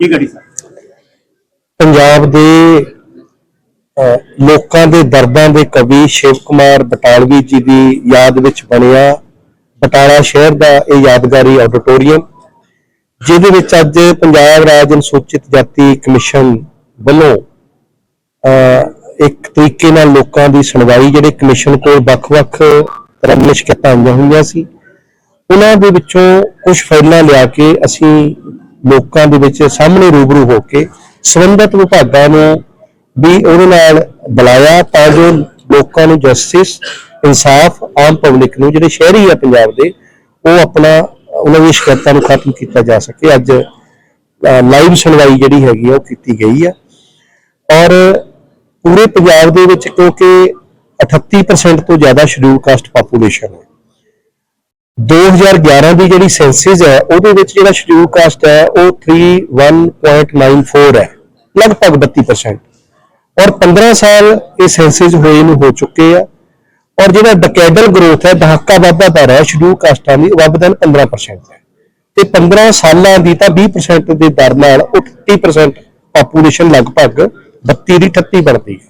ਕੀ ਗੜੀ ਸਰ? ਪੰਜਾਬ ਦੇ ਅਹ, ਲੋਕਾਂ ਦੇ ਦਰਦਾਂ ਦੇ ਕਵੀ ਸ਼ਿਵ ਕੁਮਾਰ ਬਟਾਲਵੀ ਜੀ ਦੀ ਯਾਦ ਵਿੱਚ ਬਣਿਆ ਬਟਾਲਾ ਸ਼ਹਿਰ ਦਾ ਇਹ ਯਾਦਗਾਰੀ ਆਡੀਟੋਰੀਅਮ ਜਿਹਦੇ ਵਿੱਚ ਅੱਜ ਪੰਜਾਬ ਰਾਜ ਅਨੁਸੂਚਿਤ ਜਾਤੀ ਕਮਿਸ਼ਨ ਵੱਲੋਂ ਅਹ, ਇੱਕ ਤਰੀਕੇ ਨਾਲ ਲੋਕਾਂ ਦੀ ਸੁਣਵਾਈ ਜਿਹੜੇ ਕਮਿਸ਼ਨ ਕੋਲ ਵੱਖ-ਵੱਖ ਤਰ੍ਹਾਂ ਦੀਆਂ ਸ਼ਿਕਾਇਤਾਂ ਆਈਆਂ ਹੋਈਆਂ ਸੀ ਉਹਨਾਂ ਦੇ ਵਿੱਚੋਂ ਕੁਝ ਫਾਈਲਾਂ ਲਿਆ ਕੇ ਅਸੀਂ ਲੋਕਾਂ ਦੇ ਵਿੱਚ ਸਾਹਮਣੇ ਰੂਬਰੂ ਹੋ ਕੇ ਸੰਬੰਧਿਤ ਵਿਭਾਗਾਂ ਨੂੰ ਵੀ ਉਹਦੇ ਨਾਲ ਬੁਲਾਇਆ ਤਾਂ ਜੋ ਲੋਕਾਂ ਨੂੰ ਜਸਟਿਸ ਇਨਸਾਫ, ਆਮ ਪਬਲਿਕ ਨੂੰ ਜਿਹੜੇ ਸ਼ਹਿਰੀ ਆ ਪੰਜਾਬ ਦੇ, ਉਹ ਆਪਣਾ, ਉਹਨਾਂ ਦੀ ਸ਼ਿਕਾਇਤਾਂ ਨੂੰ ਖਤਮ ਕੀਤਾ ਜਾ ਸਕੇ। ਅੱਜ ਲਾਈਵ ਸੁਣਵਾਈ ਜਿਹੜੀ ਹੈਗੀ ਆ, ਉਹ ਕੀਤੀ ਗਈ ਆ। ਔਰ ਪੂਰੇ ਪੰਜਾਬ ਦੇ ਵਿੱਚ ਕਿਉਂਕਿ 38% ਤੋਂ ਜ਼ਿਆਦਾ ਸ਼ਡਿਊਲ ਕਾਸਟ ਪਾਪੂਲੇਸ਼ਨ ਹੈ। 2011 ਦੀ ਜਿਹੜੀ ਸੈਂਸਿਸ ਹੈ, ਉਹਦੇ ਵਿੱਚ ਜਿਹੜਾ ਸ਼ਡਿਊਲ ਕਾਸਟ ਹੈ, ਉਹ 31.94 ਹੈ, ਲਗਭਗ 32% ਔਰ 15 ਸਾਲ ਇਹ ਸੈਂਸਿਸ ਹੋਏ ਨੂੰ ਹੋ ਚੁੱਕੇ ਆ। ਔਰ ਜਿਹੜਾ ਡਕੈਡਲ ਗਰੋਥ ਹੈ, ਦਹਾਕਾ ਵਾਧਾ ਦਰ ਹੈ ਸ਼ਡਿਊਲ ਕਾਸਟਾਂ ਦੀ ਵੱਧ ਦਿਨ 15% ਹੈ। ਤੇ 15 ਸਾਲਾਂ ਦੀ ਤਾਂ 20% ਦੇ ਦਰ ਨਾਲ ਉਹ 30% ਪਾਪੂਲੇਸ਼ਨ ਲਗਭਗ 32 ਦੀ 38 ਬਣਦੀ ਹੈ।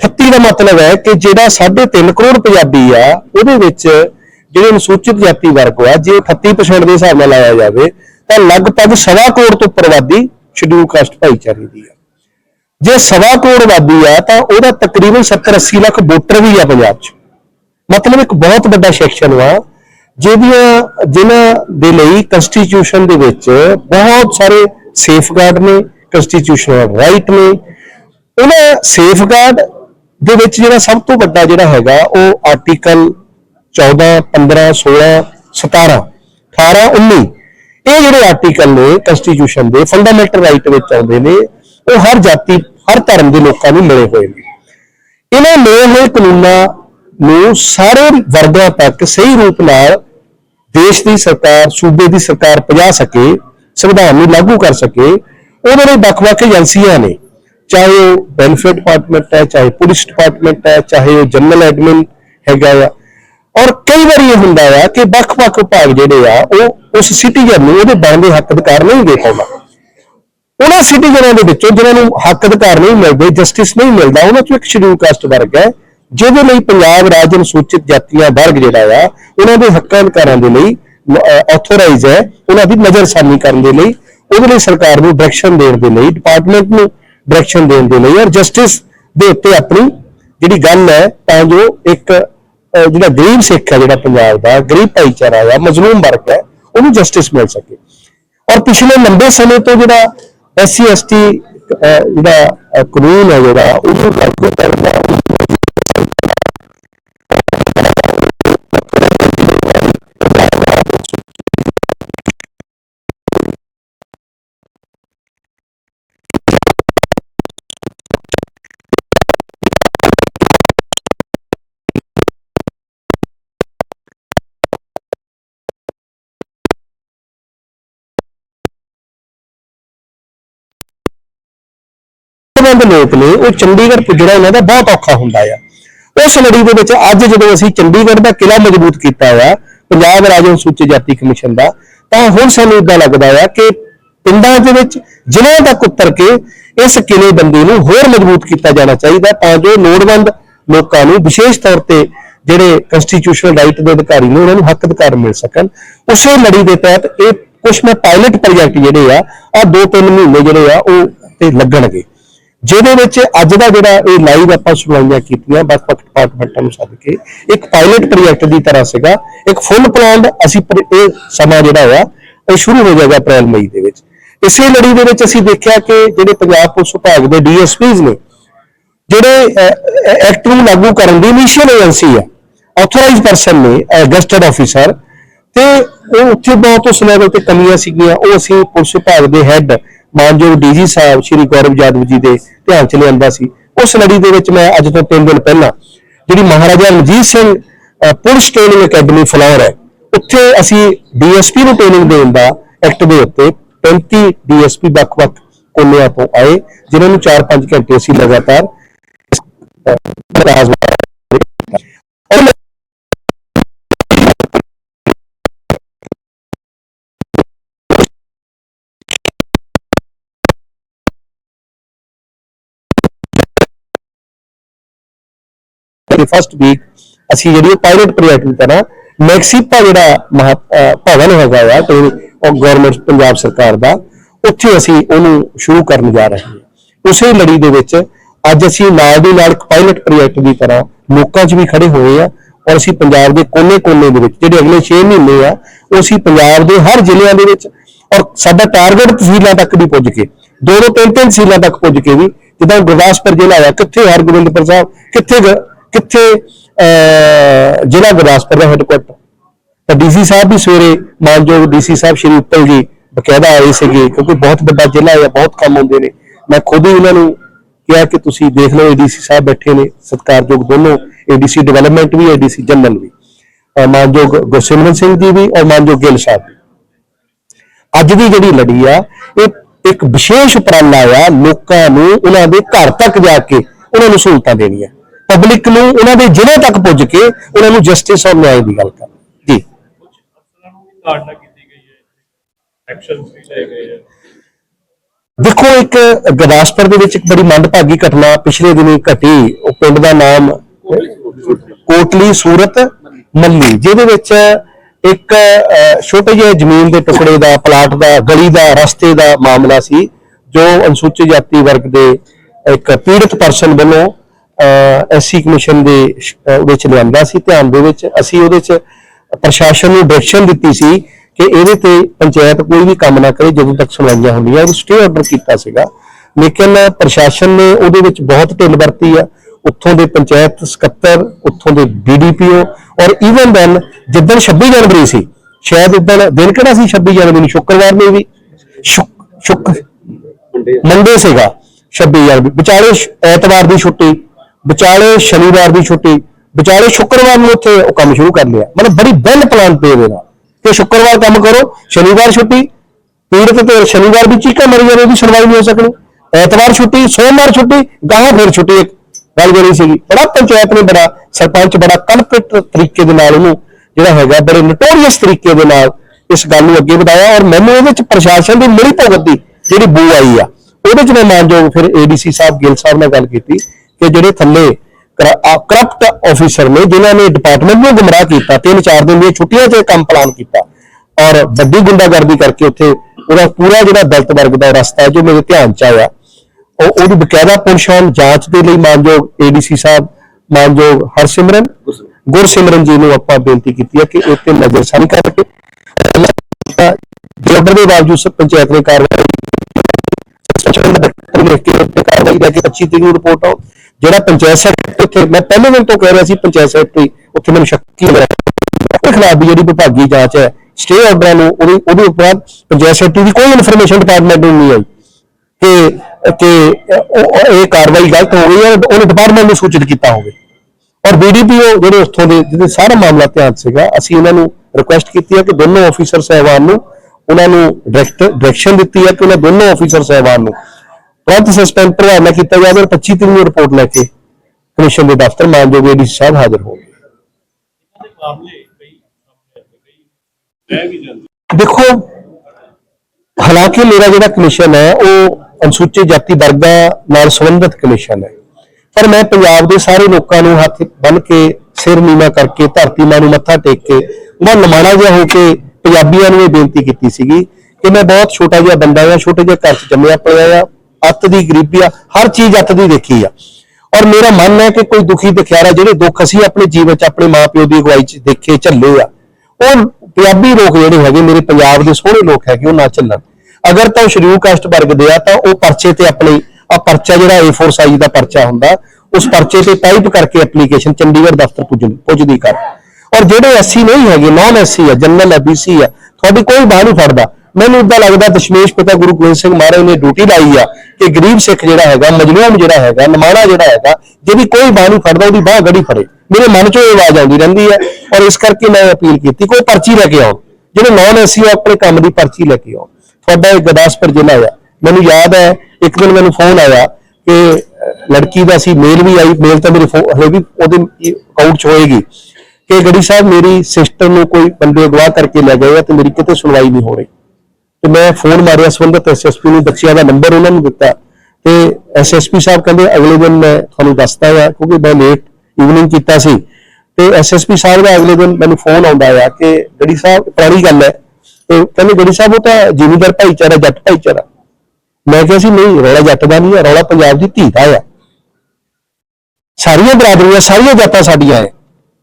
38 ਦਾ ਮਤਲਬ ਹੈ ਕਿ ਜਿਹੜਾ 3.5 ਕਰੋੜ ਪੰਜਾਬੀ ਆ, ਉਹਦੇ ਵਿੱਚ ਜਿਹੜੇ ਅਨੁਸੂਚਿਤ ਜਾਤੀ ਵਰਗ ਆ, ਜੇ 38% ਦੇ ਹਿਸਾਬ ਨਾਲ ਲਾਇਆ ਜਾਵੇ, ਤਾਂ ਲਗਭਗ ਸਵਾ ਕਰੋੜ ਤੋਂ ਉੱਪਰ ਆਬਾਦੀ ਸ਼ਡਿਊਲ ਕਾਸਟ ਭਾਈਚਾਰੇ ਦੀ ਆ। ਜੇ ਸਵਾ ਕਰੋੜ ਆਬਾਦੀ ਆ, ਤਾਂ ਉਹਦਾ ਤਕਰੀਬਨ 70 80 ਲੱਖ ਵੋਟਰ ਵੀ ਆ ਪੰਜਾਬ 'ਚ। ਮਤਲਬ ਇੱਕ ਬਹੁਤ ਵੱਡਾ ਸੈਕਸ਼ਨ ਵਾ ਜਿਹਦੀਆਂ ਜਿਨ੍ਹਾਂ ਦੇ ਲਈ ਕਨਸਟੀਟਿਊਸ਼ਨ ਦੇ ਵਿੱਚ ਬਹੁਤ ਸਾਰੇ ਸੇਫਗਾਰਡ ਨੇ ਕਨਸਟੀਟਿਊਸ਼ਨਲ ਰਾਈਟ ਨੇ, ਉਹਨਾਂ ਸੇਫਗਾਰਡ ਦੇ ਵਿੱਚ ਜਿਹੜਾ ਸਭ ਤੋਂ ਵੱਡਾ ਜਿਹੜਾ ਹੈਗਾ, ਉਹ ਆਰਟੀਕਲ 14 15 16 17 18 19 ਇਹ ਜਿਹੜੇ ਆਰਟੀਕਲ ਨੇ ਕਨਸਟੀਟਿਊਸ਼ਨ ਦੇ ਫੰਡਾਮੈਂਟਲ ਰਾਈਟ ਵਿੱਚ ਆਉਂਦੇ ਨੇ, ਉਹ ਹਰ ਜਾਤੀ, ਹਰ ਧਰਮ ਦੇ ਲੋਕਾਂ ਨੂੰ ਮਿਲੇ ਹੋਏ ਨੇ। ਇਹਨਾਂ ਮਿਲੇ ਹੋਏ ਕਾਨੂੰਨਾਂ ਨੂੰ ਸਾਰੇ ਵਰਗਾਂ ਤੱਕ ਸਹੀ ਰੂਪ ਨਾਲ ਦੇਸ਼ ਦੀ ਸਰਕਾਰ, ਸੂਬੇ ਦੀ ਸਰਕਾਰ ਪਹੁੰਚਾ ਸਕੇ, ਸੰਵਿਧਾਨ ਨੂੰ ਲਾਗੂ ਕਰ ਸਕੇ, ਉਹਦੇ ਲਈ ਵੱਖ-ਵੱਖ ਏਜੰਸੀਆਂ ਨੇ, ਚਾਹੇ ਉਹ ਵੈਲਫੇਅਰ ਡਿਪਾਰਟਮੈਂਟ ਹੈ, ਚਾਹੇ ਪੁਲਿਸ ਡਿਪਾਰਟਮੈਂਟ ਹੈ, ਚਾਹੇ ਉਹ ਜਨਰਲ ਐਡਮਿਨ ਹੈਗਾ ਆ ਔਰ ਕਈ ਵਾਰੀ ਇਹ ਹੁੰਦਾ ਆ ਕਿ ਵੱਖ-ਵੱਖ ਵਿਭਾਗ ਜਿਹੜੇ ਆ, ਉਹ ਉਸ ਸਿਟੀਜ਼ਨ ਨੂੰ ਉਹਦੇ ਬਣਦੇ ਹੱਕ ਅਧਿਕਾਰ ਨਹੀਂ ਦੇ ਪਾਉਂਦਾ। ਉਹਨਾਂ ਸਿਟੀਜ਼ਨਾਂ ਦੇ ਵਿੱਚੋਂ ਜਿਨ੍ਹਾਂ ਨੂੰ ਹੱਕ ਅਧਿਕਾਰ ਨਹੀਂ ਮਿਲਦੇ ਜਸਟਿਸ ਨਹੀਂ ਮਿਲਦਾ, ਉਹਨਾਂ ਚੋਂ ਇੱਕ ਸ਼ਡਿਊਲ ਕਾਸਟ ਵਰਗ ਹੈ, ਜਿਹਦੇ ਲਈ ਪੰਜਾਬ ਰਾਜ ਅਨੁਸੂਚਿਤ ਜਾਤੀਆਂ ਵਰਗ ਜਿਹੜਾ ਆ ਉਹਨਾਂ ਦੇ ਹੱਕਾਂ ਅਧਿਕਾਰਾਂ ਦੇ ਲਈ ਆਥੋਰਾਈਜ਼ ਹੈ, ਉਹਨਾਂ ਦੀ ਨਜ਼ਰਸਾਨੀ ਕਰਨ ਦੇ ਲਈ, ਉਹਦੇ ਲਈ ਸਰਕਾਰ ਨੂੰ ਡਾਇਰੈਕਸ਼ਨ ਦੇਣ ਦੇ ਲਈ ਡਿਪਾਰਟਮੈਂਟ ਨੂੰ ਡਾਇਰੈਕਸ਼ਨ ਦੇਣ ਦੇ ਲਈ, ਔਰ ਜਸਟਿਸ ਦੇ ਉੱਤੇ ਆਪਣੀ ਜਿਹੜੀ ਗੱਲ ਹੈ, ਤਾਂ ਜੋ ਇੱਕ ਜਿਹੜਾ ਗਰੀਬ ਸਿੱਖ ਹੈ, ਜਿਹੜਾ ਪੰਜਾਬ ਦਾ ਗਰੀਬ ਭਾਈਚਾਰਾ ਆ, ਮਜ਼ਲੂਮ ਵਰਗ ਹੈ, ਉਹਨੂੰ ਜਸਟਿਸ ਮਿਲ ਸਕੇ। ਔਰ ਪਿਛਲੇ ਲੰਬੇ ਸਮੇਂ ਤੋਂ ਜਿਹੜਾ ਐਸਸੀ ਐਸਟੀ ਜਿਹੜਾ ਕਾਨੂੰਨ ਹੈ ਜਿਹੜਾ ਉਹਨੂੰ ਲਾਗੂ ਕਰਨਾ ਬੰਦ ਲੋਕ ਨੇ, ਉਹ ਚੰਡੀਗੜ੍ਹ ਪੁੱਜਣਾ ਇਹਨਾਂ ਦਾ ਬਹੁਤ ਔਖਾ ਹੁੰਦਾ ਆ। ਉਸ ਲੜੀ ਦੇ ਵਿੱਚ ਅੱਜ ਜਦੋਂ ਅਸੀਂ ਚੰਡੀਗੜ੍ਹ ਦਾ ਕਿਲਾ ਮਜ਼ਬੂਤ ਕੀਤਾ ਆ ਪੰਜਾਬ ਰਾਜ ਅਨੁਸੂਚਿਤ ਜਾਤੀ ਕਮਿਸ਼ਨ ਦਾ, ਤਾਂ ਹੁਣ ਸਾਨੂੰ ਇਦਾਂ ਲੱਗਦਾ ਆ ਕਿ ਪਿੰਡਾਂ ਦੇ ਵਿੱਚ, ਜ਼ਿਲ੍ਹਿਆਂ ਤੱਕ ਉੱਤਰ ਕੇ ਇਸ ਕਿਲੇ ਬੰਦੀ ਨੂੰ ਹੋਰ ਮਜ਼ਬੂਤ ਕੀਤਾ ਜਾਣਾ ਚਾਹੀਦਾ ਤਾਂ ਜੋ ਲੋੜਵੰਦ ਲੋਕਾਂ ਨੂੰ ਵਿਸ਼ੇਸ਼ ਤੌਰ ਤੇ ਜਿਹੜੇ ਕਨਸਟੀਟਿਊਸ਼ਨਲ ਰਾਈਟ ਦੇ ਅਧਿਕਾਰੀ ਨੇ, ਉਹਨਾਂ ਨੂੰ ਹੱਕ ਅਧਿਕਾਰ ਮਿਲ ਸਕਣ। ਉਸੇ ਲੜੀ ਦੇ ਤਹਿਤ ਇਹ ਕੁਝ ਮੈਂ ਪਾਇਲਟ ਪ੍ਰੋਜੈਕਟ ਜਿਹੜੇ ਆ ਆ 2-3 ਮਹੀਨੇ ਜਿਹੜੇ ਆ, ਉਹ ਤੇ ਲੱਗਣਗੇ। ਜਿਹਦੇ ਵਿੱਚ ਅੱਜ ਦਾ ਜਿਹੜਾ ਇਹ ਲਾਈਵ ਆਪਾਂ ਸੁਣਵਾਈਆਂ ਕੀਤੀਆਂ ਵੱਖ-ਵੱਖ ਡਿਪਾਰਟਮੈਂਟਾਂ ਨੂੰ ਸੱਦ ਕੇ, ਇੱਕ ਪਾਇਲਟ ਪ੍ਰੋਜੈਕਟ ਦੀ ਤਰ੍ਹਾਂ ਸੀਗਾ, ਇੱਕ ਫੁੱਲ ਪਲਾਨਡ ਅਸੀਂ ਇਹ ਸਮਾਂ ਜਿਹੜਾ ਆ ਇਹ ਸ਼ੁਰੂ ਹੋ ਜਾਏਗਾ ਅਪ੍ਰੈਲ, ਮਈ ਦੇ ਵਿੱਚ। ਇਸੇ ਲੜੀ ਦੇ ਵਿੱਚ ਅਸੀਂ ਦੇਖਿਆ ਕਿ ਜਿਹੜੇ ਪੰਜਾਬ ਪੁਲਿਸ ਵਿਭਾਗ ਦੇ ਡੀਐਸਪੀਜ਼ ਨੇ, ਜਿਹੜੇ ਐਕਟ ਨੂੰ ਲਾਗੂ ਕਰਨ ਦੀ ਇਨੀਸ਼ੀਅਲ ਏਜੰਸੀ ਆ ਆਥੋਰਾਈਜ਼ ਪਰਸਨ ਨੇ ਗਸਟਡ ਆਫੀਸਰ ਤੇ ਉਹ ਉੱਥੇ ਬਹੁਤ ਉਸ ਲੈਵਲ ਤੇ ਕਮੀਆਂ ਸੀਗੀਆਂ, ਉਹ ਅਸੀਂ ਪੁਲਿਸ ਵਿਭਾਗ ਦੇ ਹੈੱਡ ਮਾਨਯੋਗ ਡੀਜੀ ਸਾਹਿਬ ਸ਼੍ਰੀ ਗੌਰਵ ਯਾਦਵ ਜੀ ਦੇ ਧਿਆਨ ਚ ਲਿਆਂਦਾ ਸੀ। ਉਸ ਲੜੀ ਦੇ ਵਿੱਚ ਮੈਂ ਅੱਜ ਤੋਂ 3 ਦਿਨ ਪਹਿਲਾਂ ਜਿਹੜੀ Maharaja Ranjit Singh police training academy Phillaur ਹੈ, ਉੱਥੇ ਅਸੀਂ ਡੀਐਸਪੀ ਨੂੰ ਟ੍ਰੇਨਿੰਗ ਦੇਣ ਦਾ ਐਕਟ ਦੇ ਉੱਤੇ 35 ਡੀਐਸਪੀ ਵੱਖ-ਵੱਖ ਕੋਨਿਆਂ ਤੋਂ ਆਏ, ਜਿਨ੍ਹਾਂ ਨੂੰ 4-5 ਘੰਟੇ ਅਸੀਂ ਲਗਾਤਾਰ ਰਾਜ ਦੇ ਫਸਟ ਵੀਕ ਅਸੀਂ ਜਿਹੜੀ ਉਹ ਪਾਇਲਟ ਪ੍ਰੋਜੈਕਟ ਦੀ ਤਰ੍ਹਾਂ ਮੈਕਸੀਪਾ ਜਿਹੜਾ ਮਹਾ ਭਵਨ ਹੈਗਾ ਆ, ਤੇ ਉਹ ਗਵਰਨਮੈਂਟ ਪੰਜਾਬ ਸਰਕਾਰ ਦਾ, ਉੱਥੇ ਅਸੀਂ ਉਹਨੂੰ ਸ਼ੁਰੂ ਕਰਨ ਜਾ ਰਹੇ ਹਾਂ। ਉਸੇ ਲੜੀ ਦੇ ਵਿੱਚ ਅੱਜ ਅਸੀਂ ਨਾਲ ਦੀ ਨਾਲ ਪਾਇਲਟ ਪ੍ਰੋਜੈਕਟ ਦੀ ਤਰ੍ਹਾਂ ਲੋਕਾਂ 'ਚ ਵੀ ਖੜੇ ਹੋਏ ਆ, ਔਰ ਅਸੀਂ ਪੰਜਾਬ ਦੇ ਕੋਨੇ-ਕੋਨੇ ਦੇ ਵਿੱਚ, ਜਿਹੜੇ ਅਗਲੇ 6 ਮਹੀਨੇ ਆ, ਉਹ ਅਸੀਂ ਪੰਜਾਬ ਦੇ ਹਰ ਜ਼ਿਲ੍ਹਿਆਂ ਦੇ ਵਿੱਚ, ਔਰ ਸਾਡਾ ਟਾਰਗੇਟ ਤਹਿਸੀਲਾਂ ਤੱਕ ਵੀ ਪੁੱਜ ਕੇ, ਦੋ ਦੋ ਤਿੰਨ ਤਿੰਨ ਤਹਿਸੀਲਾਂ ਤੱਕ ਪੁੱਜ ਕੇ ਵੀ, ਜਿੱਦਾਂ ਗੁਰਦਾਸਪੁਰ ਜ਼ਿਲ੍ਹਾ ਆ, ਕਿੱਥੇ ਹਰਗੋਬਿੰਦਪੁਰ ਸਾਹਿਬ, ਕਿੱਥੇ ਕਿੱਥੇ ਜ਼ਿਲ੍ਹਾ ਗੁਰਦਾਸਪੁਰ ਦਾ ਹੈੱਡਕੁਆਟਰ ਤਾਂ ਡੀਸੀ ਸਾਹਿਬ ਵੀ ਸਵੇਰੇ ਮਾਨਯੋਗ ਡੀਸੀ ਸਾਹਿਬ ਸ਼੍ਰੀ ਉੱਪਲ ਜੀ ਬਕਾਇਦਾ ਆਏ ਸੀਗੇ, ਕਿਉਂਕਿ ਬਹੁਤ ਵੱਡਾ ਜ਼ਿਲ੍ਹਾ ਹੈ, ਬਹੁਤ ਕੰਮ ਹੁੰਦੇ ਨੇ। ਮੈਂ ਖੁਦ ਹੀ ਉਹਨਾਂ ਨੂੰ ਕਿਹਾ ਕਿ ਤੁਸੀਂ ਦੇਖ ਲਓ ਏਡੀਸੀ ਸਾਹਿਬ ਬੈਠੇ ਨੇ, ਸਤਿਕਾਰਯੋਗ ਦੋਨੋਂ ਏਡੀਸੀ ਡਿਵੈਲਪਮੈਂਟ ਵੀ ਏਡੀਸੀ ਜਨਰਲ ਵੀ। ਮਾਨਯੋਗ ਗੁਰਸਿਮਰਨ ਸਿੰਘ ਜੀ ਵੀ ਔਰ ਮਾਨਯੋਗ ਗਿੱਲ ਸਾਹਿਬ ਵੀ। ਅੱਜ ਦੀ ਜਿਹੜੀ ਲੜੀ ਆ, ਇਹ ਇੱਕ ਵਿਸ਼ੇਸ਼ ਉਪਰਾਲਾ ਆ, ਲੋਕਾਂ ਨੂੰ ਉਹਨਾਂ ਦੇ ਘਰ ਤੱਕ ਜਾ ਕੇ ਉਹਨਾਂ ਨੂੰ ਸਹੂਲਤਾਂ ਦੇਣੀਆਂ। ਪਬਲਿਕ ਨੂੰ ਉਹਨਾਂ ਦੇ ਜ਼ਿਲ੍ਹੇ ਤੱਕ ਪੁੱਜ ਕੇ ਉਹਨਾਂ ਨੂੰ ਜਸਟਿਸ ਔਰ ਨਿਆਂ ਦੀ ਗੱਲ ਕਰਨੀ। ਜੀ। ਦੇਖੋ, ਇੱਕ ਗੁਰਦਾਸਪੁਰ ਦੇ ਵਿੱਚ ਇੱਕ ਬੜੀ ਮੰਦਭਾਗੀ ਘਟਨਾ ਪਿਛਲੇ ਦਿਨੀ ਘਟੀ। ਉਹ ਪਿੰਡ ਦਾ ਨਾਮ ਕੋਟਲੀ ਸੂਰਤ ਮੱਲੀ, ਜਿਹਦੇ ਵਿੱਚ ਇੱਕ ਛੋਟੇ ਜਿਹੇ ਜ਼ਮੀਨ ਦੇ ਟੁਕੜੇ ਦਾ, ਪਲਾਟ ਦਾ, ਗਲੀ ਦਾ, ਰਸਤੇ ਦਾ ਮਾਮਲਾ ਸੀ, ਜੋ ਅਨੁਸੂਚਿਤ ਜਾਤੀ ਵਰਗ ਦੇ ਇੱਕ ਪੀੜਤ ਪਰਸਨ ਵੱਲੋਂ ਐਸਸੀ ਕਮਿਸ਼ਨ ਦੇ ਉਹਦੇ ਚ ਲਿਆਂਦਾ ਸੀ ਧਿਆਨ ਦੇ ਵਿੱਚ। ਅਸੀਂ ਉਹਦੇ ਚ ਪ੍ਰਸ਼ਾਸਨ ਨੂੰ ਡਾਇਰੈਕਸ਼ਨ ਦਿੱਤੀ ਸੀ ਕਿ ਇਹਦੇ ਤੇ ਪੰਚਾਇਤ ਕੋਈ ਵੀ ਕੰਮ ਨਾ ਕਰੇ ਜਦੋਂ ਤੱਕ ਸੁਣਵਾਈਆਂ ਹੁੰਦੀਆਂ। ਉਹ ਸਟੇ ਆਰਡਰ ਕੀਤਾ ਸੀਗਾ। ਲੇਕਿਨ ਪ੍ਰਸ਼ਾਸਨ ਨੇ ਉਹਦੇ ਵਿੱਚ ਬਹੁਤ ਢਿੱਲ ਵਰਤੀ ਆ। ਉੱਥੋਂ ਦੇ ਪੰਚਾਇਤ ਸਕੱਤਰ ਉੱਥੋਂ ਦੇ ਬੀਡੀਪੀਓ ਔਰ ਈਵਨ ਦੈਨ ਜਿੱਦਣ 26 ਜਨਵਰੀ ਸੀ ਸ਼ਾਇਦ ਉਦੋਂ ਦਿਨ ਕਿਹੜਾ ਸੀ 26 ਜਨਵਰੀ ਨੂੰ? ਸ਼ੁੱਕਰਵਾਰ ਨੂੰ ਵੀ। ਸ਼ੁੱਕ ਮੰਡੇ ਸੀਗਾ 26 ਜਨਵਰੀ। ਵਿਚਾਲੇ ਐਤਵਾਰ ਦੀ ਛੁੱਟੀ। ਵਿਚਾਲੇ ਸ਼ਨੀਵਾਰ ਦੀ ਛੁੱਟੀ, ਵਿਚਾਲੇ ਸ਼ੁੱਕਰਵਾਰ ਨੂੰ ਉੱਥੇ ਉਹ ਕੰਮ ਸ਼ੁਰੂ ਕਰ ਲਿਆ। ਮਤਲਬ ਬੜੀ ਵੈਲ ਪਲਾਨ ਪੇ ਨਾਲ ਕਿ ਸ਼ੁੱਕਰਵਾਰ ਕੰਮ ਕਰੋ, ਸ਼ਨੀਵਾਰ ਛੁੱਟੀ, ਪੀੜਤ ਤੇ ਸ਼ਨੀਵਾਰ ਵੀ ਚੀਕਾ ਮਰੀ ਜਾਵੇ ਉਹਦੀ ਸੁਣਵਾਈ ਨਹੀਂ ਹੋ ਸਕਣੀ। ਐਤਵਾਰ ਛੁੱਟੀ, ਸੋਮਵਾਰ ਛੁੱਟੀ, ਗਾਹਾਂ ਫਿਰ ਛੁੱਟੀ ਇੱਕ ਗੱਲ ਜਿਹੜੀ ਸੀਗੀ। ਬੜਾ ਪੰਚਾਇਤ ਨੇ ਬੜਾ ਸਰਪੰਚ ਬੜਾ ਕਲਪਿਤ ਤਰੀਕੇ ਦੇ ਨਾਲ ਉਹਨੂੰ ਜਿਹੜਾ ਹੈਗਾ ਬੜੇ ਨਟੋਰੀਅਸ ਤਰੀਕੇ ਦੇ ਨਾਲ ਇਸ ਗੱਲ ਨੂੰ ਅੱਗੇ ਵਧਾਇਆ ਔਰ ਮੈਨੂੰ ਇਹਦੇ ਵਿੱਚ ਪ੍ਰਸ਼ਾਸਨ ਦੀ ਮਿਲੀ ਭਗਤ ਦੀ ਜਿਹੜੀ ਬੂ ਆਈ ਆ, ਉਹਦੇ ਚ ਮੈਂ ਮਾਨਯੋਗ ਫਿਰ ਏਡੀਸੀ ਸਾਹਿਬ ਗਿੱਲ ਸਾਹਿਬ ਨਾਲ ਗੱਲ ਕੀਤੀ। ਕਿ ਜਿਹੜੇ ਥੱਲੇ ਕਰਪਟ ਆਫੀਸਰ ਨੇ, ਜਿਨ੍ਹਾਂ ਨੇ ਡਿਪਾਰਟਮੈਂਟ ਨੂੰ ਗੁੰਮਰਾਹ ਕੀਤਾ, ਤਿੰਨ ਚਾਰ ਦਿਨ ਦੀਆਂ ਛੁੱਟੀਆਂ 'ਚ ਕੰਮ ਪਲਾਨ ਕੀਤਾ, ਔਰ ਵੱਡੀ ਗੁੰਡਾਗਰਦੀ ਕਰਕੇ ਉੱਥੇ ਉਹਦਾ ਪੂਰਾ ਜਿਹੜਾ ਦਲਿਤ ਵਰਗ ਦਾ ਰਸਤਾ ਜੋ ਮੇਰੇ ਧਿਆਨ 'ਚ ਆਇਆ, ਉਹ, ਉਹਦੀ ਬਕਾਇਦਾ ਪੁਨਸ਼ਾਨ ਜਾਂਚ ਦੇ ਲਈ ਮਾਨਯੋਗ ਏਡੀਸੀ ਸਾਹਿਬ, ਮਾਨਯੋਗ ਹਰਸਿਮਰਨ, ਗੁਰਸਿਮਰਨ ਜੀ ਨੂੰ ਆਪਾਂ ਬੇਨਤੀ ਕੀਤੀ ਹੈ ਕਿ ਇਹ ਨਜ਼ਰਸਾਨੀ ਕਰਕੇ ਜਬਰ ਦੇ ਬਾਵਜੂਦ ਸਭ ਪੰਚਾਇਤ ਨੇ ਕਾਰਵਾਈ ਸਚਿਵ ਨੇ ਕਾਰਵਾਈ ਲੈ ਕੇ 25 ਤਰੀਕ ਨੂੰ ਰਿਪੋਰਟ ਆਉ ਜਿਹੜਾ ਪੰਚਾਇਤ ਸੈਕਟਰੀ ਉੱਥੇ ਮੈਂ ਪਹਿਲੇ ਦਿਨ ਤੋਂ ਕਹਿ ਰਿਹਾ ਸੀ, ਪੰਚਾਇਤ ਸੈਕਟਰੀ ਉੱਥੇ ਮੈਨੂੰ ਸ਼ੱਕੀ ਲੱਗ ਰਿਹਾ ਖਿਲਾਫ ਵੀ ਜਿਹੜੀ ਵਿਭਾਗੀ ਜਾਂਚ ਹੈ ਸਟੇ ਆਰਡਰਾਂ ਨੂੰ ਉਹਦੇ ਉਹਦੇ ਉਪਰੰਤ ਪੰਚਾਇਤ ਸੈਕਟਰੀ ਦੀ ਕੋਈ ਇਨਫੋਰਮੇਸ਼ਨ ਡਿਪਾਰਟਮੈਂਟ ਨੂੰ ਨਹੀਂ ਆਈ ਕਿ ਕਿ ਇਹ ਕਾਰਵਾਈ ਗਲਤ ਹੋ ਗਈ ਹੈ, ਉਹਨੇ ਡਿਪਾਰਟਮੈਂਟ ਨੂੰ ਸੂਚਿਤ ਕੀਤਾ ਹੋਵੇ। ਔਰ ਬੀਡੀਪੀਓ ਜਿਹੜੇ ਉੱਥੋਂ ਦੇ ਜਿਹਦੇ ਸਾਰਾ ਮਾਮਲਾ ਧਿਆਨ ਸੀਗਾ, ਅਸੀਂ ਇਹਨਾਂ ਨੂੰ ਰਿਕੁਐਸਟ ਕੀਤੀ ਹੈ ਕਿ ਦੋਨੋਂ ਆਫੀਸਰ ਸਹਿਬਾਨ ਨੂੰ ਉਹਨਾਂ ਨੂੰ ਡਾਇਰੈਕਟ ਡਾਇਰੈਕਸ਼ਨ ਦਿੱਤੀ ਹੈ ਕਿ ਉਹਨਾਂ ਦੋਨੋਂ ਆਫੀਸਰ ਸਹਿਬਾਨ ਨੂੰ ਤੁਰੰਤ ਸਸਪੈਂਡ ਪ੍ਰਭਾਵ ਨਾਲ ਕੀਤਾ ਜਾਵੇ ਔਰ 25 ਤਰੀਕ ਨੂੰ ਰਿਪੋਰਟ ਲੈ ਕੇ ਕਮਿਸ਼ਨ ਦੇ ਦਫ਼ਤਰ ਮਾਨਯੋਗ ਏਡੀਸੀ ਸਾਹਿਬ ਹਾਜ਼ਰ ਹੋਣਗੇ। ਦੇਖੋ, ਹਾਲਾਂਕਿ ਮੇਰਾ ਜਿਹੜਾ ਕਮਿਸ਼ਨ ਹੈ, ਉਹ ਅਨੁਸੂਚਿਤ ਜਾਤੀ ਵਰਗਾਂ ਨਾਲ ਸੰਬੰਧਿਤ ਕਮਿਸ਼ਨ ਹੈ। ਪਰ ਮੈਂ ਪੰਜਾਬ ਦੇ ਸਾਰੇ ਲੋਕਾਂ ਨੂੰ ਹੱਥ ਬੰਨ ਕੇ, ਸਿਰ ਨੀਵਾ ਕਰਕੇ, ਧਰਤੀ ਮਾਂ ਨੂੰ ਮੱਥਾ ਟੇਕ ਕੇ, ਉਹਦਾ ਨਿਮਾਣਾ ਜਿਹਾ ਹੋ ਕੇ ਪੰਜਾਬੀਆਂ ਨੂੰ ਇਹ ਬੇਨਤੀ ਕੀਤੀ ਸੀਗੀ ਕਿ ਮੈਂ ਬਹੁਤ ਛੋਟਾ ਜਿਹਾ ਬੰਦਾ ਆ ਛੋਟੇ ਜਿਹੇ ਘਰ 'ਚ ਜੰਮਿਆ ਪਲਿਆ ਆ ਅੱਤ ਦੀ ਗਰੀਬੀ ਆ, ਹਰ ਚੀਜ਼ ਅੱਤ ਦੀ ਦੇਖੀ ਆ। ਔਰ ਮੇਰਾ ਮਨ ਹੈ ਕਿ ਕੋਈ ਦੁਖੀ ਦਿਖਿਆਰਾ ਜਿਹੜੇ ਦੁੱਖ ਅਸੀਂ ਆਪਣੇ ਜੀਵਨ 'ਚ ਆਪਣੇ ਮਾਪਿਓ ਦੀ ਅਗਵਾਈ 'ਚ ਦੇਖੇ, ਝੱਲੇ ਆ, ਉਹ ਪੰਜਾਬੀ ਲੋਕ ਜਿਹੜੇ ਹੈਗੇ, ਮੇਰੇ ਪੰਜਾਬ ਦੇ ਸੋਹਣੇ ਲੋਕ ਹੈਗੇ, ਉਹ ਨਾ ਝੱਲਣ। ਅਗਰ ਤਾਂ ਉਹ ਸ਼ਡਿਊਲ ਕਾਸਟ ਵਰਗ ਦੇ ਆ, ਤਾਂ ਉਹ ਪਰਚੇ ਤੇ ਆਪਣੇ, ਆ ਪਰਚਾ ਜਿਹੜਾ A4 ਸਾਈਜ਼ ਦਾ ਪਰਚਾ ਹੁੰਦਾ, ਉਸ ਪਰਚੇ ਤੇ ਟਾਈਪ ਕਰਕੇ ਐਪਲੀਕੇਸ਼ਨ ਚੰਡੀਗੜ੍ਹ ਦਫ਼ਤਰ ਪੁੱਜ ਪੁੱਜਦੀ ਕਰ। ਔਰ ਜਿਹੜੇ ਐਸਸੀ ਨਹੀਂ ਹੈਗੇ ਨਾਨ ਐਸਸੀ ਆ ਜਨਰਲ ਆ ਆ, ਤੁਹਾਡੀ ਕੋਈ ਬਾਹ ਨਹੀਂ ਫੜਦਾ। ਮੈਨੂੰ ਇਦਾਂ ਲੱਗਦਾ ਦਸ਼ਮੇਸ਼ ਪਿਤਾ ਗੁਰੂ ਗੋਬਿੰਦ ਸਿੰਘ ਮਹਾਰਾਜ ਨੇ ਡਿਊਟੀ ਲਾਈ ਆ ਕਿ ਗਰੀਬ ਸਿੱਖ ਜਿਹੜਾ ਹੈਗਾ ਮਜਲੂਮ ਜਿਹੜਾ ਹੈਗਾ, ਨਮਾਣਾ ਜਿਹੜਾ ਹੈਗਾ, ਜਿਹਦੀ ਕੋਈ ਬਾਹ ਨਹੀਂ ਫੜਦਾ, ਉਹਦੀ ਬਾਹ ਗੜੀ ਫੜੇ। ਮੇਰੇ ਮਨ 'ਚੋਂ ਇਹ ਆਵਾਜ਼ ਆਉਂਦੀ ਰਹਿੰਦੀ ਹੈ ਔਰ ਇਸ ਕਰਕੇ ਮੈਂ ਅਪੀਲ ਕੀਤੀ ਕੋਈ ਪਰਚੀ ਲੈ ਕੇ ਆਓ। ਜਿਹੜੇ ਨਾਨ ਐਸਸੀ ਉਹ ਆਪਣੇ ਕੰਮ ਦੀ ਪਰਚੀ ਲੈ ਕੇ ਆਓ। ਤੁਹਾਡਾ ਇਹ ਗੁਰਦਾਸਪੁਰ ਜ਼ਿਲ੍ਹਾ ਆ। ਮੈਨੂੰ ਯਾਦ ਹੈ, ਇੱਕ ਦਿਨ ਮੈਨੂੰ ਫੋਨ ਆਇਆ ਕਿ ਲੜਕੀ ਦਾ ਸੀ ਮੇਲ ਵੀ ਆਈ, ਮੇਲ ਤਾਂ ਮੇਰੇ ਫੋ- ਹਲੇ ਵੀ ਉਹਦੇ ਅਕਾਊਂਟ 'ਚ ਹੋਏਗੀ ਕਿ ਗੜੀ ਸਾਹਿਬ, ਮੇਰੀ ਸਿਸਟਰ ਨੂੰ ਕੋਈ ਬੰਦੇ ਅਗਵਾ ਕਰਕੇ ਲੈ ਗਏ ਆ ਤੇ ਮੇਰੀ ਕਿਤੇ ਸੁਣਵਾਈ ਨਹੀਂ ਹੋ ਰਹੀ। ਤੇ ਮੈਂ ਫੋਨ ਮਾਰਿਆ ਸੰਬੰਧਤ ਐਸਐਸਪੀ ਨੂੰ ਬੱਚਿਆਂ ਦਾ ਨੰਬਰ ਉਹਨਾਂ ਨੂੰ ਦਿੱਤਾ ਤੇ ਐਸਐਸਪੀ ਸਾਹਿਬ ਕਹਿੰਦੇ ਅਗਲੇ ਦਿਨ ਮੈਂ ਤੁਹਾਨੂੰ ਦੱਸਦਾ ਆ ਕਿਉਂਕਿ ਮੈਂ ਲੇਟ ਈਵਨਿੰਗ ਕੀਤਾ ਸੀ ਤੇ ਐਸਐਸਪੀ ਸਾਹਿਬ ਦਾ ਅਗਲੇ ਦਿਨ ਮੈਨੂੰ ਫੋਨ ਆਉਂਦਾ ਆ ਕਿ ਗੜੀ ਸਾਹਿਬ, ਪੁਰਾਣੀ ਗੱਲ ਹੈ। ਤੇ ਕਹਿੰਦੇ ਗੜੀ ਸਾਹਿਬ ਉਹ ਤਾਂ ਜ਼ਿਮੀਂਦਾਰ ਭਾਈਚਾਰਾ, ਜੱਟ ਭਾਈਚਾਰਾ। ਮੈਂ ਕਿਹਾ ਸੀ, ਨਹੀਂ, ਰੌਲਾ ਜੱਟ ਦਾ ਨਹੀਂ ਹੈ, ਰੌਲਾ ਪੰਜਾਬ ਦੀ ਧੀ ਦਾ ਆ। ਸਾਰੀਆਂ ਬਰਾਦਰੀਆਂ, ਸਾਰੀਆਂ ਜਾਤਾਂ ਸਾਡੀਆਂ ਹੈ।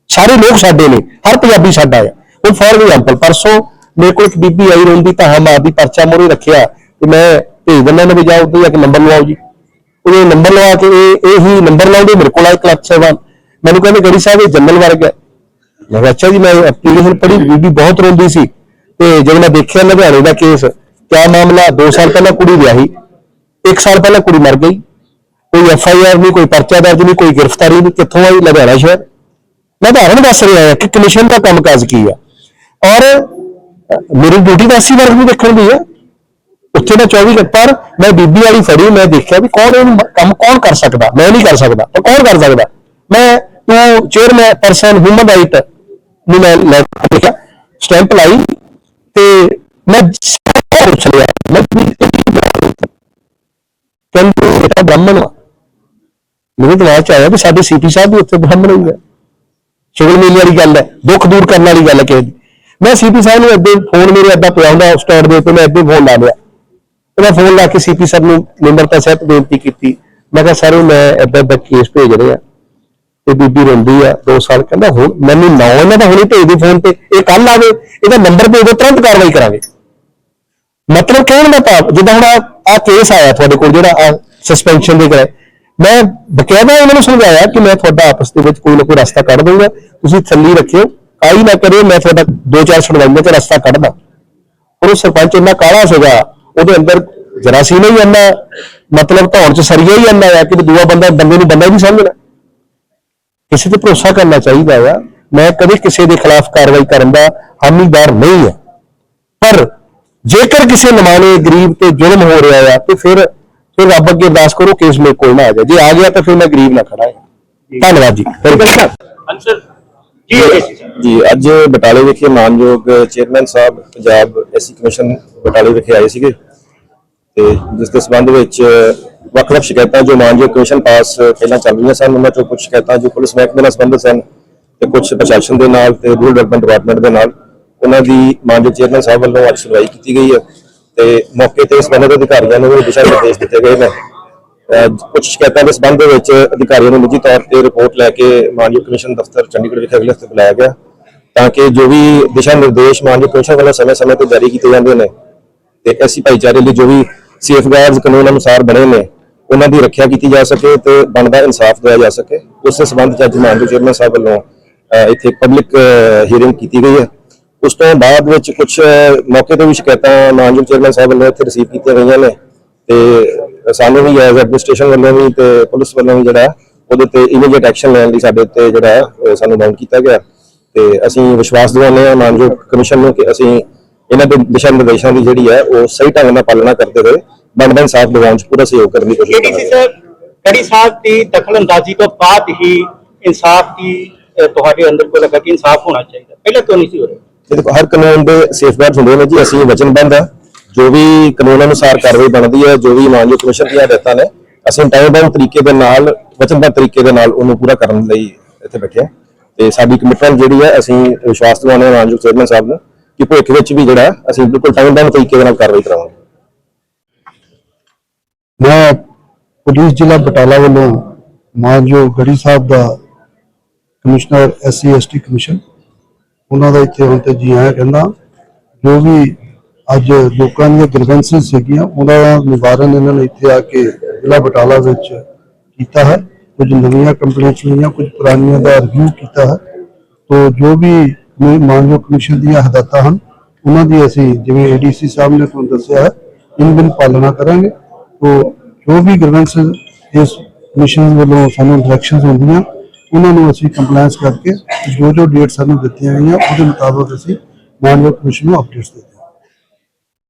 ਸਾਰੇ ਲੋਕ ਸਾਡੇ ਨੇ, ਹਰ ਪੰਜਾਬੀ ਸਾਡਾ ਹੈ ਹੁਣ ਫੋਰ ਐਗਜ਼ਾਮਪਲ ਪਰਸੋਂ ਮੇਰੇ ਕੋਲ ਇੱਕ ਬੀਬੀ ਆਈ ਰੋਂਦੀ, ਤਾਂ ਮਾਰਦੀ ਪਰਚਾ ਮੋਰੇ ਰੱਖਿਆ। ਤੇ ਮੈਂ ਭੇਜ ਦਿੰਦਾ ਨਾ ਵੀ ਜਾਓ ਉੱਥੇ ਜਾ ਨੰਬਰ ਲਵਾਓ ਜੀ। ਉਹਨੇ ਨੰਬਰ ਲਵਾ ਕੇ ਇਹ ਇਹ ਨੰਬਰ ਲਾਉਂਦੇ, ਮੇਰੇ ਕੋਲ ਆਏ ਕਲੱਬ ਸੇਵਾ ਮੈਨੂੰ ਕਹਿੰਦੇ, ਗੜੀ ਸਾਹਿਬ, ਇਹ ਜੰਗਲ ਵਰਗ ਹੈ। ਮੈਂ ਕਿਹਾ, ਅੱਛਾ ਜੀ, ਮੈਂ ਐਪਲੀਕੇਸ਼ਨ ਪੜ੍ਹੀ, ਬੀਬੀ ਬਹੁਤ ਰੋਂਦੀ ਸੀ। ਤੇ ਜਦੋਂ ਮੈਂ ਦੇਖਿਆ ਲੁਧਿਆਣੇ ਦਾ ਕੇਸ ਕਿਆ ਮਾਮਲਾ 2 ਸਾਲ ਪਹਿਲਾਂ ਕੁੜੀ ਵਿਆਹੀ 1 ਸਾਲ ਪਹਿਲਾਂ ਕੁੜੀ ਮਰ ਗਈ। ਕੋਈ ਐਫ ਆਈ ਆਰ ਨਹੀਂ, ਕੋਈ ਪਰਚਾ ਦਰਜ ਨਹੀਂ, ਕੋਈ ਗ੍ਰਿਫਤਾਰੀ ਨਹੀਂ, ਕਿੱਥੋਂ ਆਈ? ਲੁਧਿਆਣਾ ਸ਼ਹਿਰ। ਮੈਂ ਉਦਾਹਰਣ ਦੱਸ ਰਿਹਾ ਕਿ ਕਮਿਸ਼ਨ ਦਾ ਕੰਮਕਾਜ ਕੀ ਆ। ਔਰ ਮੇਰੀ ਡਿਊਟੀ ਤਾਂ 80 ਵਰਗ ਵੀ ਦੇਖਣ ਦੀ ਹੈ। ਉੱਥੇ ਮੈਂ 24 ਘੰਟੇ ਪਰ ਮੈਂ ਬੀਬੀ ਵਾਲੀ ਫੜੀ, ਮੈਂ ਦੇਖਿਆ ਵੀ ਕੌਣ ਇਹ ਕੰਮ ਕੌਣ ਕਰ ਸਕਦਾ, ਮੈਂ ਨਹੀਂ ਕਰ ਸਕਦਾ, ਤਾਂ ਕੌਣ ਕਰ ਸਕਦਾ? ਮੈਂ ਉਹ ਚੇਅਰਮੈਨ ਪਰਸਨ ਹਿਊਮਨ ਰਾਈਟ ਨੂੰ ਮੈਂ ਲੈ ਕੇ ਸਟੈਂਪ ਲਾਈ ਤੇ ਮੈਂ ਪੁੱਛ ਲਿਆ। ਮੈਂ ਕਹਿੰਦੇ ਬੇਟਾ ਬ੍ਰਾਹਮਣ ਵਾ ਮੈਨੂੰ ਦਿਮਾਗ ਚ ਆਇਆ ਵੀ ਸਾਡੇ ਸੀਪੀ ਸਾਹਿਬ ਵੀ ਉੱਥੇ ਬ੍ਰਾਹਮਣ ਹੀ ਹੈ ਸ਼ੁਗਲ ਮੇਲੇ ਵਾਲੀ ਗੱਲ ਹੈ, ਦੁੱਖ ਦੂਰ ਕਰਨ ਵਾਲੀ ਗੱਲ ਹੈ ਕਿਸੇ ਦੀ। ਮੈਂ ਸੀਪੀ ਸਾਹਿਬ ਨੂੰ ਅੱਗੇ ਫੋਨ ਮੇਰੇ ਅੱਡਾ ਪਿਆ ਹੁੰਦਾ ਸਟੈਂਡ ਦੇ ਉੱਤੇ ਮੈਂ ਅੱਗੇ ਫੋਨ ਲਾ ਲਿਆ। ਤੇ ਮੈਂ ਫੋਨ ਲਾ ਕੇ ਸੀਪੀ ਸਾਹਿਬ ਨੂੰ ਨਿਮਰਤਾ ਸਹਿਤ ਬੇਨਤੀ ਕੀਤੀ। ਮੈਂ ਕਿਹਾ ਸਰ ਮੈਂ ਇੱਦਾਂ ਏਦਾਂ ਕੇਸ ਭੇਜ ਰਿਹਾ। ਤੇ ਬੀਬੀ ਰੋਂਦੀ ਆ 2 ਸਾਲ। ਕਹਿੰਦਾ, ਹੁਣ ਮੈਨੂੰ ਨਾ ਇਹਨਾਂ ਦਾ ਹੁਣੇ ਭੇਜ ਦੀ ਫੋਨ ਤੇ। ਇਹ ਕੱਲ ਆਵੇ ਇਹਦਾ ਨੰਬਰ ਭੇਜ ਦਿਓ, ਤੁਰੰਤ ਕਾਰਵਾਈ ਕਰਾਂਗੇ। ਮਤਲਬ ਕਹਿਣ ਦਾ ਭਾਵ, ਜਿੱਦਾਂ ਹੁਣ ਆ ਕੇਸ ਆਇਆ ਤੁਹਾਡੇ ਕੋਲ, ਜਿਹੜਾ ਆ ਸਸਪੈਂਸ਼ਨ ਦੇ ਕਰਾਏ ਮੈਂ ਬਕਾਇਦਾ ਉਹਨਾਂ ਨੂੰ ਸਮਝਾਇਆ ਕਿ ਮੈਂ ਤੁਹਾਡਾ ਆਪਸ ਦੇ ਵਿੱਚ ਕੋਈ ਨਾ ਕੋਈ ਰਸਤਾ ਕੱਢ ਦਊਂਗਾ। ਤੁਸੀਂ ਥੱਲੀ ਰੱਖਿਓ। ਕਾਈ ਨਾ ਕਰਿਓ ਮੈਂ ਤੁਹਾਡਾ ਦੋ ਚਾਰ ਸੁਣਵਾਈਆਂ 'ਚ ਰਸਤਾ ਕੱਢਦਾ। ਉਹ ਸਰਪੰਚ ਇੰਨਾ ਕਾਲਾ ਸੀਗਾ ਉਹਦੇ ਅੰਦਰ ਜਰਾਸੀਮ ਹੀ ਇੰਨਾ, ਮਤਲਬ ਧੌਣ 'ਚ ਸਰੀਆ ਹੀ ਇੰਨਾ ਆ ਕਿ ਦੂਆ ਬੰਦਾ ਬੰਦੇ ਨੂੰ ਬੰਦਾ ਹੀ ਨਹੀਂ ਸਮਝਣਾ ਕਿਸੇ ਤੇ ਭਰੋਸਾ ਕਰਨਾ ਚਾਹੀਦਾ ਆ। ਮੈਂ ਕਦੇ ਕਿਸੇ ਦੇ ਖਿਲਾਫ ਕਾਰਵਾਈ ਕਰਨ ਦਾ ਹਾਮੀਦਾਰ ਨਹੀਂ ਹੈ ਪਰ ਜੇਕਰ ਕਿਸੇ ਨਮਾਣੇ ਗਰੀਬ ਤੇ ਜ਼ੁਲਮ ਹੋ ਰਿਹਾ ਆ, ਤੇ ਫਿਰ ਫਿਰ ਰੱਬ ਅੱਗੇ ਅਰਦਾਸ ਕਰੋ ਕੇਸ ਮੇਰੇ ਕੋਲ ਨਾ ਆ ਜਾਏ। ਜੇ ਆ ਗਿਆ ਤਾਂ ਫਿਰ ਮੈਂ ਗਰੀਬ ਨਾ ਖੜਾ ਆ। ਧੰਨਵਾਦ ਜੀ। ਅੰਸਰ ਜੀ ਸੀ ਅੱਜ ਬਟਾਲੇ ਵਿਖੇ ਮਾਨਯੋਗ chairman sahib Punjab SC commission ਬਟਾਲੇ ਵਿਖੇ ਆਏ ਸੀਗੇ ਤੇ ਜਿਸ ਦੇ ਸਬੰਧ ਵਿੱਚ ਵੱਖ-ਵੱਖ ਸ਼ਿਕਾਇਤਾਂ ਜੋ ਮਾਨਯੋਗ ਕਮਿਸ਼ਨ ਪਾਸ ਪਹਿਲਾਂ ਚੱਲ ਰਹੀਆਂ ਸਨ ਉਹਨਾਂ ਚੋਂ ਕੁਝ ਸ਼ਿਕਾਇਤਾਂ ਜੋ ਪੁਲਿਸ ਮਹਿਕਮੇ ਨਾਲ ਸੰਬੰਧਿਤ ਸਨ ਤੇ ਕੁਝ ਪ੍ਰਸ਼ਾਸਨ ਦੇ ਨਾਲ ਤੇ ਰੂਰਲ ਡਿਵੈਲਪਮੈਂਟ ਡਿਪਾਰਟਮੈਂਟ ਦੇ ਨਾਲ ਉਹਨਾਂ ਦੀ ਮਾਨਯੋਗ ਚੇਅਰਮੈਨ ਸਾਹਿਬ ਵੱਲੋਂ ਅੱਜ ਸੁਣਵਾਈ ਕੀਤੀ ਗਈ ਹੈ ਤੇ ਮੌਕੇ ਤੇ ਸੰਬੰਧਿਤ ਅਧਿਕਾਰੀਆਂ ਨੂੰ ਵੀ ਦਿਸ਼ਾ ਨਿਰਦੇਸ਼ ਦਿੱਤੇ ਗਏ ਨੇ। ਕੁਝ ਸ਼ਿਕਾਇਤਾਂ ਦੇ ਸੰਬੰਧ ਵਿੱਚ ਅਧਿਕਾਰੀਆਂ ਨੂੰ ਨਿੱਜੀ ਤੌਰ ਤੇ ਰਿਪੋਰਟ ਲੈ ਕੇ ਮਾਨਯੋਗ ਕਮਿਸ਼ਨ ਦਫ਼ਤਰ ਚੰਡੀਗੜ੍ਹ ਵਿਖੇ ਅਗਲੇ ਹਫ਼ਤੇ ਬੁਲਾਇਆ ਗਿਆ, ਤਾਂ ਕਿ ਜੋ ਵੀ ਦਿਸ਼ਾ ਨਿਰਦੇਸ਼ ਮਾਨਯੋਗ ਕਮਿਸ਼ਨ ਵੱਲੋਂ ਸਮੇਂ-ਸਮੇਂ ਤੇ ਜਾਰੀ ਕੀਤੇ ਜਾਂਦੇ ਨੇ ਤੇ ਐਸੀ ਭਾਈਚਾਰੇ ਲਈ ਜੋ ਵੀ ਸੇਫਗਾਰਡਸ ਕਾਨੂੰਨ ਅਨੁਸਾਰ ਬਣੇ ਨੇ, ਉਹਨਾਂ ਦੀ ਰੱਖਿਆ ਕੀਤੀ ਜਾ ਸਕੇ ਤੇ ਬਣਦਾ ਇਨਸਾਫ ਦਿਵਾਇਆ ਜਾ ਸਕੇ। ਉਸੇ ਸੰਬੰਧ ਚ ਅੱਜ ਮਾਨਯੋਗ ਚੇਅਰਮੈਨ ਸਾਹਿਬ ਵੱਲੋਂ ਇੱਥੇ ਪਬਲਿਕ ਹੀਅਰਿੰਗ ਕੀਤੀ ਗਈ ਹੈ। ਉਸ ਤੋਂ ਬਾਅਦ ਵਿੱਚ ਕੁਝ ਮੌਕੇ ਤੇ ਵੀ ਸ਼ਿਕਾਇਤਾਂ ਮਾਨਯੋਗ ਚੇਅਰਮੈਨ ਸਾਹਿਬ ਵੱਲੋਂ ਇੱਥੇ ਰਿਸੀਵ ਕੀਤੀਆਂ ਗਈਆਂ ਨੇ ਤੇ ਸਾਨੂੰ ਵੀ ਐਜ਼ ਐਡਮਿਨਿਸਟ੍ਰੇਸ਼ਨ ਵੱਲੋਂ ਵੀ ਤੇ ਪੁਲਿਸ ਵੱਲੋਂ ਵੀ ਜਿਹੜਾ ਉਹਦੇ ਤੇ ਇਮੀਡੀਏਟ ਐਕਸ਼ਨ ਲੈਣ ਲਈ ਸਾਡੇ ਉੱਤੇ ਜਿਹੜਾ ਸਾਨੂੰ ਬਾਉਂਡ ਕੀਤਾ ਗਿਆ। ਤੇ ਅਸੀਂ ਵਿਸ਼ਵਾਸ ਦਿਵਾਉਂਦੇ ਹਾਂ ਮਾਨਯੋਗ ਕਮਿਸ਼ਨ ਨੂੰ ਕਿ ਅਸੀਂ ਇਹਨਾਂ ਦੇ ਦਿਸ਼ਾ ਨਿਰਦੇਸ਼ਾਂ ਦੀ ਜਿਹੜੀ ਹੈ ਉਹ ਸਹੀ ਢੰਗ ਨਾਲ ਪਾਲਣਾ ਕਰਦੇ ਹੋਏ ਬਣਦਾ ਇਨਸਾਫ ਦਿਵਾਉਣ 'ਚ ਪੂਰਾ ਸਹਿਯੋਗ ਕਰਨ ਦੀ ਕੋਸ਼ਿਸ਼ ਕਰਾਂਗੇ। ਸਰ ਕੜੀ ਸਾਹਿਬ ਦੀ ਦਖਲਅੰਦਾਜ਼ੀ ਤੋਂ ਬਾਅਦ ਹੀ ਇਨਸਾਫ ਦੀ ਤੁਹਾਡੇ ਅੰਦਰ ਕੋ ਲੱਗਾ ਕਿ ਇਨਸਾਫ ਹੋਣਾ ਚਾਹੀਦਾ। ਪਹਿਲਾਂ ਕਿਉਂ ਨਹੀਂ ਸੀ ਹੋ ਰਿਹਾ? ਦੇਖੋ ਹਰ ਕਾਨੂੰਨ ਦੇ ਸੇਫਗਾਰਡਸ ਹੁੰਦੇ ਨੇ ਜੀ ਅਸੀਂ ਵਚਨਬੰਦ ਹਾਂ। ਜੋ ਵੀ ਕਾਨੂੰਨ ਅਨੁਸਾਰ ਕਾਰਵਾਈ ਬਣਦੀ ਹੈ, ਜੋ ਵੀ ਮਾਨਯੋਗ ਕਮਿਸ਼ਨ ਦੀਆਂ ਹਦਾਇਤਾਂ ਨੇ, ਅਸੀਂ ਟਾਈਮ ਤਰੀਕੇ ਦੇ ਨਾਲ, ਵਚਨਬੱਧ ਤਰੀਕੇ ਦੇ ਨਾਲ ਉਹਨੂੰ ਪੂਰਾ ਕਰਨ ਲਈ ਇੱਥੇ ਬੈਠੇ ਹਾਂ। ਤੇ ਸਾਡੀ ਕਮਿਟਮੈਂਟ ਜਿਹੜੀ ਹੈ, ਅਸੀਂ ਵਿਸ਼ਵਾਸ ਦਿਵਾਉਂਦੇ ਹਾਂ ਮਾਨਯੋਗ ਚੇਅਰਮੈਨ ਸਾਹਿਬ ਨੂੰ ਕਿ ਭਵਿੱਖ ਵਿੱਚ ਵੀ ਜਿਹੜਾ, ਅਸੀਂ ਬਿਲਕੁਲ ਟਾਈਮ ਤਰੀਕੇ ਦੇ ਨਾਲ ਕਾਰਵਾਈ ਕਰਾਵਾਂਗੇ। ਮੈਂ ਪੁਲਿਸ ਜ਼ਿਲ੍ਹਾ ਬਟਾਲਾ ਵੱਲੋਂ ਮਾਨਯੋਗ ਗੜੀ ਸਾਹਿਬ ਦਾ ਕਮਿਸ਼ਨਰ ਐਸਸੀ ਐਸਟੀ ਕਮਿਸ਼ਨ, ਉਹਨਾਂ ਦਾ ਇੱਥੇ ਹੁਣ ਤੇ ਜੀ ਆਇਆਂ ਕਹਿੰਦਾ, ਜੋ ਵੀ ਅੱਜ ਲੋਕਾਂ ਦੀਆਂ ਗ੍ਰੀਵੈਂਸਸ ਸੀਗੀਆਂ ਉਹਨਾਂ ਦਾ ਨਿਵਾਰਨ ਇਹਨਾਂ ਨੇ ਇੱਥੇ ਆ ਕੇ ਜ਼ਿਲ੍ਹਾ ਬਟਾਲਾ ਵਿੱਚ ਕੀਤਾ ਹੈ। ਕੁਝ ਨਵੀਆਂ ਕੰਪਲੇਂਟਸ ਹੋਈਆਂ ਕੁਝ ਪੁਰਾਣੀਆਂ ਦਾ ਰਿਵਿਊ ਕੀਤਾ ਹੈ। ਤੋ ਜੋ ਵੀ ਮਾਨਯੋਗ ਕਮਿਸ਼ਨ ਦੀਆਂ ਹਦਾਇਤਾਂ ਹਨ, ਉਹਨਾਂ ਦੀ ਅਸੀਂ ਜਿਵੇਂ ਏਡੀਸੀ ਸਾਹਿਬ ਨੇ ਤੁਹਾਨੂੰ ਦੱਸਿਆ ਹੈ, ਇਨ ਬਿਨ ਪਾਲਣਾ ਕਰਾਂਗੇ। ਤੋ ਜੋ ਵੀ ਗ੍ਰੀਵੈਂਸਸ ਇਸ ਕਮਿਸ਼ਨ ਵੱਲੋਂ ਸਾਨੂੰ ਡਾਇਰੈਕਸ਼ਨਸ ਹੁੰਦੀਆਂ, ਉਹਨਾਂ ਨੂੰ ਅਸੀਂ ਕੰਪਲਾਈਂਸ ਕਰਕੇ ਜੋ ਜੋ ਡੇਟ ਸਾਨੂੰ ਦਿੱਤੀਆਂ ਗਈਆਂ, ਉਹਦੇ ਮੁਤਾਬਕ ਅਸੀਂ ਮਾਨਯੋਗ ਕਮਿਸ਼ਨ ਨੂੰ ਅਪਡੇਟਸ ਦੇ